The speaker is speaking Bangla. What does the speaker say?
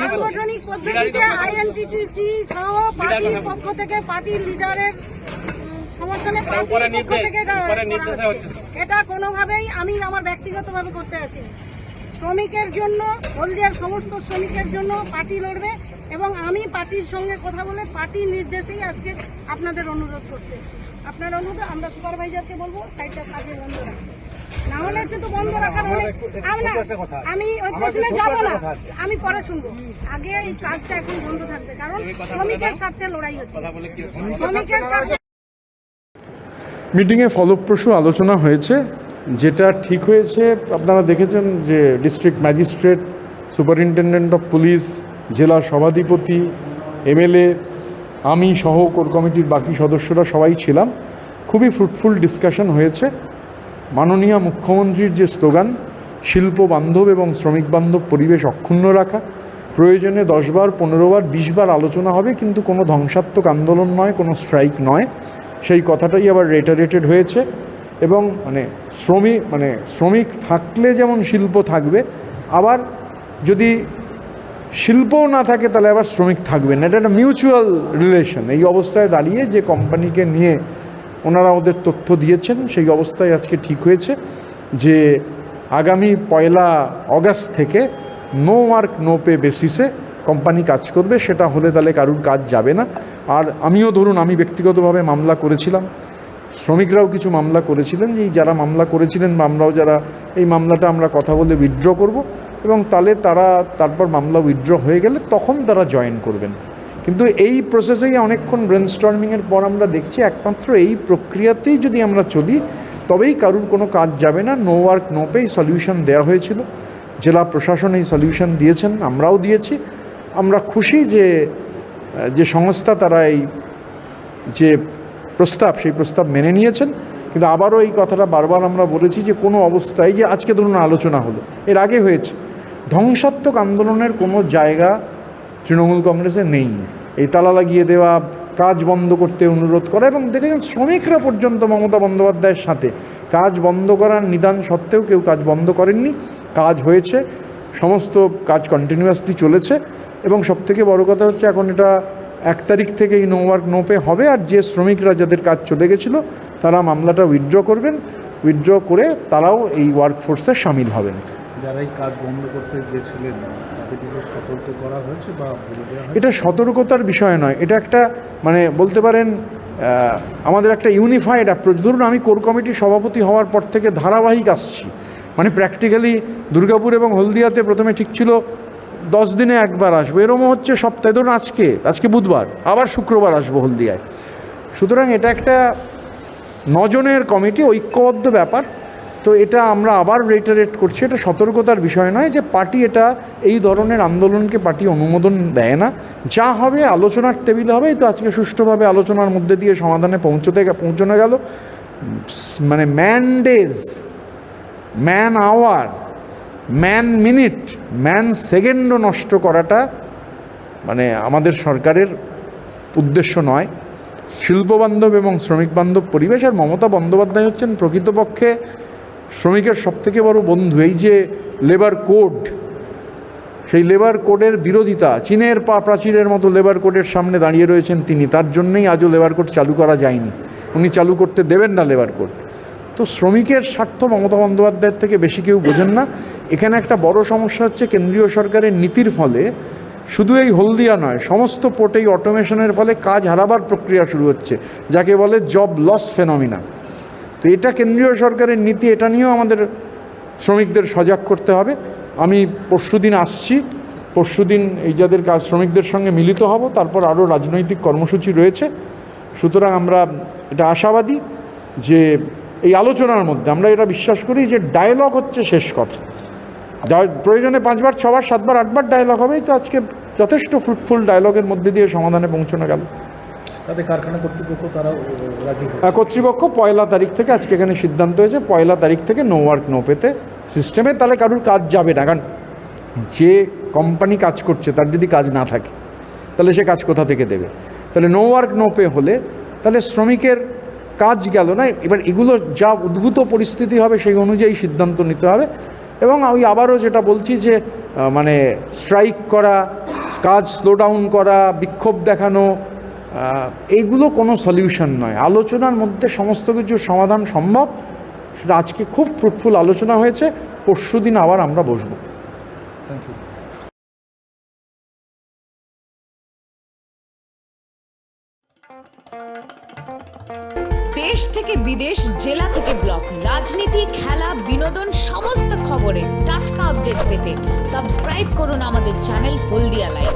সাংগঠনিক পদ্ধতিতে আইএনসিটিসি সহ পার্টির পক্ষ থেকে পার্টির লিডারের সমর্থনে পার্টির পক্ষ থেকে এটা কোনোভাবেই আমি আমার ব্যক্তিগতভাবে করতে আসিনি। শ্রমিকের জন্য হলদিয়ার সমস্ত শ্রমিকের জন্য পার্টি লড়বে এবং আমি পার্টির সঙ্গে কথা বলে পার্টির নির্দেশেই আজকে আপনাদের অনুরোধ করতে এসেছি। আপনার অনুরোধ আমরা সুপারভাইজারকে বলব সাইডটা কাজে বন্ধ রাখতে না হলে সে তো বন্ধ রাখার অনেক আমি ওই প্রশ্নে যাব না। আমি পরে শুনব। আগে এই কাজটা এখন বন্ধ থাকবে কারণ শ্রমিকের স্বার্থে লড়াই হচ্ছে। শ্রমিকের স্বার্থে মিটিংয়ে ফলপ্রসূ আলোচনা হয়েছে। যেটা ঠিক হয়েছে আপনারা দেখেছেন যে district magistrate superintendent of police জেলা সভাধিপতি এমএলএ আমি সহ কোর কমিটির বাকি সদস্যরা সবাই ছিলাম। খুবই ফ্রুটফুল ডিসকাশন হয়েছে। মাননীয় মুখ্যমন্ত্রীর যে স্লোগান, শিল্প বান্ধব এবং শ্রমিক বান্ধব পরিবেশ অক্ষুণ্ণ রাখা, প্রয়োজনে দশবার পনেরোবার বিশবার আলোচনা হবে, কিন্তু কোনো ধ্বংসাত্মক আন্দোলন নয়, কোনো স্ট্রাইক নয়। সেই কথাটাই আবার রেটারেটেড হয়েছে এবং মানে শ্রমিক মানে শ্রমিক থাকলে যেমন শিল্প থাকবে, আবার যদি শিল্পও না থাকে তাহলে আবার শ্রমিক থাকবে না। এটা একটা মিউচুয়াল রিলেশন এই অবস্থায় দাঁড়িয়ে যে কোম্পানিকে নিয়ে ওনারা ওদের তথ্য দিয়েছেন, সেই অবস্থায় আজকে ঠিক হয়েছে যে আগামী পয়লা অগাস্ট থেকে নো ওয়ার্ক নো পে বেসিসে কোম্পানি কাজ করবে, সেটা হলে তাহলে কারুর কাজ যাবে না। আর আমিও ধরুন, আমি ব্যক্তিগতভাবে মামলা করেছিলাম, শ্রমিকরাও কিছু মামলা করেছিলেন, যে যারা মামলা করেছিলেন আমরাও যারা, এই মামলাটা আমরা কথা বলে উইথড্র করব এবং তাহলে তারা, তারপর মামলা উইথড্র হয়ে গেলে তখন তারা জয়েন করবেন। কিন্তু এই প্রসেসেই অনেকক্ষণ ব্রেনস্টর্মিংয়ের পর আমরা দেখছি একমাত্র এই প্রক্রিয়াতেই যদি আমরা চলি, তবেই কারুর কোনো কাজ যাবে না। No work no pay solution দেওয়া হয়েছিল। জেলা প্রশাসন এই সলিউশন দিয়েছেন, আমরাও দিয়েছি। আমরা খুশি যে যে সংস্থা তারা এই যে প্রস্তাব, সেই প্রস্তাব মেনে নিয়েছেন। কিন্তু আবারও এই কথাটা বারবার আমরা বলেছি যে, কোনো অবস্থায় যে আজকে ধরুন আলোচনা হলো, এর আগে হয়েছে। ধ্বংসাত্মক আন্দোলনের কোনো জায়গা তৃণমূল কংগ্রেসে নেই। এই তালা লাগিয়ে দেওয়া, কাজ বন্ধ করতে অনুরোধ করা এবং দেখেছেন শ্রমিকরা পর্যন্ত মমতা বন্দ্যোপাধ্যায়ের সাথে। কাজ বন্ধ করার নিদান সত্ত্বেও কেউ কাজ বন্ধ করেননি। কাজ হয়েছে, সমস্ত কাজ কন্টিনিউয়াসলি চলেছে এবং সবথেকে বড় কথা হচ্ছে এখন এটা এক তারিখ থেকে এই নো ওয়ার্ক নো পে হবে আর যে শ্রমিকরা যাদের কাজ চলে গেছিল, তারা মামলাটা উইথড্র করবেন। উইথড্র করে তারাও এই ওয়ার্কফোর্সে সামিল হবেন। যারা এই কাজ বন্ধ করতে গিয়েছিলেন তাদেরকে সতর্ক করা হয়েছে বা এটা সতর্কতার বিষয় নয়। এটা একটা মানে বলতে পারেন আমাদের একটা ইউনিফাইড অ্যাপ্রোচ ধরুন আমি কোর কমিটির সভাপতি হওয়ার পর থেকে ধারাবাহিক আসছি। মানে প্র্যাকটিক্যালি দুর্গাপুর এবং হলদিয়াতে প্রথমে ঠিক ছিল দশ দিনে একবার আসব। এরমও হচ্ছে সপ্তাহে। ধরুন আজকে আজকে বুধবার, আবার শুক্রবার আসব হলদিয়ায়। সুতরাং এটা একটা নজনের কমিটি ঐক্যবদ্ধ ব্যাপার। তো এটা আমরা আবার রেটারেট করছি, এটা সতর্কতার বিষয় নয় যে পার্টি এটা এই ধরনের আন্দোলনকে পার্টি অনুমোদন দেয় না। যা হবে, আলোচনার টেবিলে হবে তো আজকে সুষ্ঠুভাবে আলোচনার মধ্যে দিয়ে সমাধানে পৌঁছতে পৌঁছানো গেল। মানে man days man hour man minute man সেকেন্ডও নষ্ট করাটা মানে আমাদের সরকারের উদ্দেশ্য নয়। শিল্পবান্ধব এবং শ্রমিক বান্ধব পরিবেশ আর মমতা বন্দ্যোপাধ্যায় হচ্ছেন প্রকৃতপক্ষে শ্রমিকের সবথেকে বড় বন্ধু, এই যে লেবার কোড সেই লেবার কোডের বিরোধিতা, চীনের পা প্রাচীরের মতো লেবার কোডের সামনে দাঁড়িয়ে রয়েছেন তিনি, তার জন্যই আজও লেবার কোড চালু করা যায়নি। উনি চালু করতে দেবেন না লেবার কোড তো শ্রমিকের স্বার্থ মমতা বন্দ্যোপাধ্যায়ের থেকে বেশি কেউ বোঝেন না। এখানে একটা বড় সমস্যা হচ্ছে, কেন্দ্রীয় সরকারের নীতির ফলে শুধু এই হলদিয়া নয়, সমস্ত পোর্টেই অটোমেশনের ফলে কাজ হারাবার প্রক্রিয়া শুরু হচ্ছে, যাকে বলে জব লস ফেনমিনা তো এটা কেন্দ্রীয় সরকারের নীতি, এটা নিয়েও আমাদের শ্রমিকদের সজাগ করতে হবে। আমি পরশুদিন আসছি পরশুদিন এই যাদের কাজ, শ্রমিকদের সঙ্গে মিলিত হব, তারপর আরও রাজনৈতিক কর্মসূচি রয়েছে। সুতরাং আমরা এটা আশাবাদী যে এই আলোচনার মধ্যে আমরা এটা বিশ্বাস করি যে ডায়লগ হচ্ছে শেষ কথা। প্রয়োজনে পাঁচবার, ছবার, সাতবার, আটবার ডায়লগ হবেই তো আজকে যথেষ্ট ফ্রুটফুল ডায়লগের মধ্যে দিয়ে সমাধানে পৌঁছানো গেল। তাদের কারখানা কর্তৃপক্ষ তারা রাজি কর্তৃপক্ষ পয়লা তারিখ থেকে আজকে এখানে সিদ্ধান্ত হয়েছে, পয়লা তারিখ থেকে নো ওয়ার্ক নো পেতে সিস্টেমে তাহলে কারুর কাজ যাবে না। কারণ যে কোম্পানি কাজ করছে, তার যদি কাজ না থাকে, তাহলে সে কাজ কোথা থেকে দেবে? তাহলে নো ওয়ার্ক নো পে হলে তাহলে শ্রমিকের কাজ গেল না? এবার এগুলো যা উদ্ভূত পরিস্থিতি হবে, সেই অনুযায়ী সিদ্ধান্ত নিতে হবে। এবং আমি আবারও যেটা বলছি যে মানে স্ট্রাইক করা, কাজ স্লো ডাউন করা, বিক্ষোভ দেখানো এইগুলো কোনো সলিউশন নয়। আলোচনার মধ্যে সমস্ত কিছুর সমাধান সম্ভব। সেটা আজকে খুব ফ্রুটফুল আলোচনা হয়েছে। পরশু দিন আবার আমরা বসবো। থ্যাংক ইউ দেশ থেকে বিদেশ জেলা থেকে ব্লক রাজনীতি খেলা বিনোদন সমস্ত খবরে টাটকা আপডেট পেতে সাবস্ক্রাইব করুন আমাদের চ্যানেল হলদিয়া লাইভ